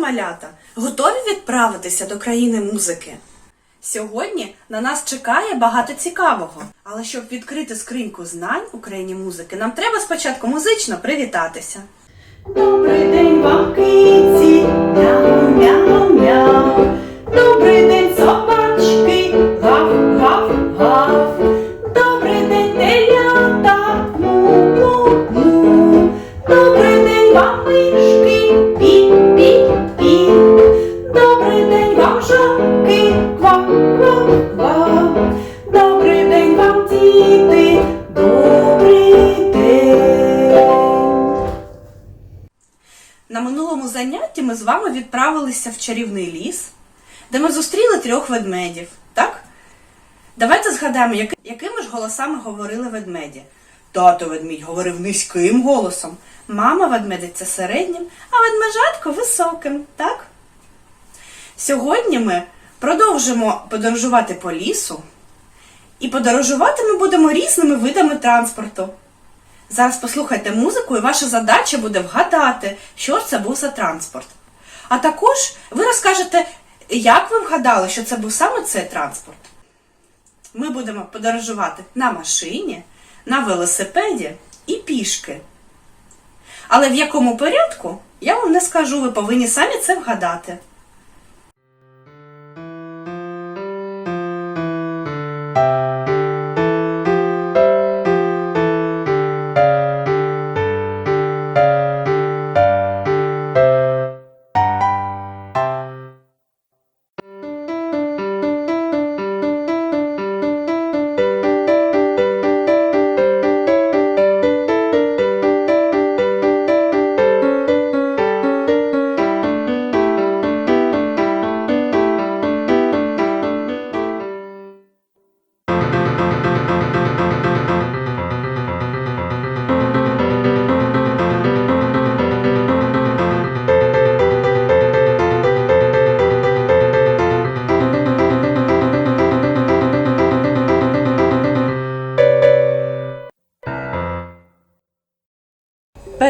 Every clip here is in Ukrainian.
малята! Готові відправитися до країни музики? Сьогодні на нас чекає багато цікавого. Але щоб відкрити скриньку знань у країні музики, нам треба спочатку музично привітатися. Занятті ми з вами відправилися в чарівний ліс, де ми зустріли трьох ведмедів, так? Давайте згадаємо, які- якими ж голосами говорили ведмеді. Тато ведмідь говорив низьким голосом, мама ведмедиця середнім, а ведмежатко високим, так? Сьогодні ми продовжимо подорожувати по лісу, і подорожувати ми будемо різними видами транспорту. Зараз послухайте музику, і ваша задача буде вгадати, що це був за транспорт. А також ви розкажете, як ви вгадали, що це був саме цей транспорт. Ми будемо подорожувати на машині, на велосипеді і пішки. Але в якому порядку, я вам не скажу, ви повинні самі це вгадати.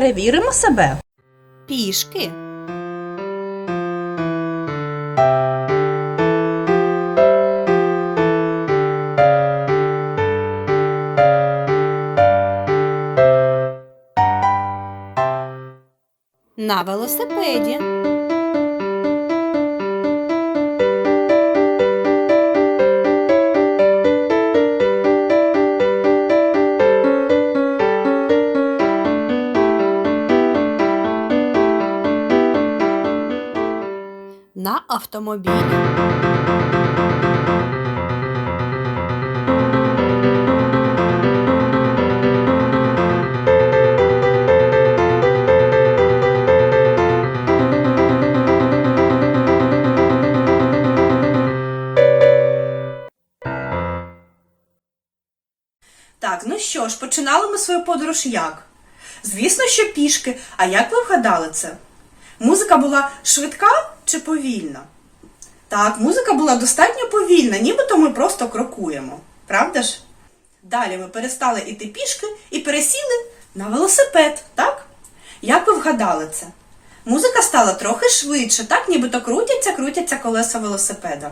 Перевіримо себе. Пішки. На велосипеді. На автомобілі. Так, ну що ж, починали ми свою подорож як? Звісно, що пішки. А як ви вгадали це? Музика була швидка чи повільна? Так, музика була достатньо повільна, нібито ми просто крокуємо. Правда ж? Далі ми перестали іти пішки і пересіли на велосипед, так? Як ви вгадали це? Музика стала трохи швидше, так, нібито крутяться, крутяться колеса велосипеда.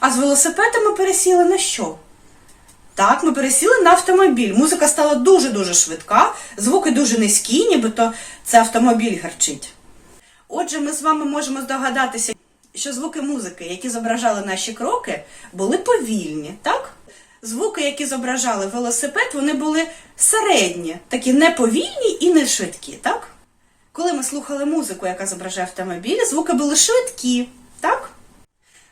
А з велосипеда ми пересіли на що? Так, ми пересіли на автомобіль. Музика стала дуже-дуже швидка, звуки дуже низькі, нібито це автомобіль гарчить. Отже, ми з вами можемо здогадатися, що звуки музики, які зображали наші кроки, були повільні, так? Звуки, які зображали велосипед, вони були середні, такі не повільні і не швидкі, так? Коли ми слухали музику, яка зображає автомобіль, звуки були швидкі, так?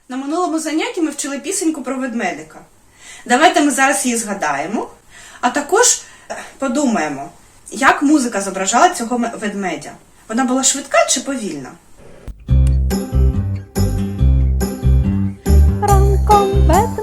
На минулому занятті ми вчили пісеньку про ведмедика. Давайте ми зараз її згадаємо, а також е, подумаємо, як музика зображала цього ведмедя. Вона була швидка чи повільна? Ранком ведмежатко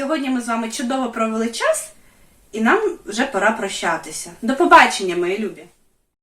Сьогодні ми з вами чудово провели час, і нам вже пора прощатися. До побачення, мої любі!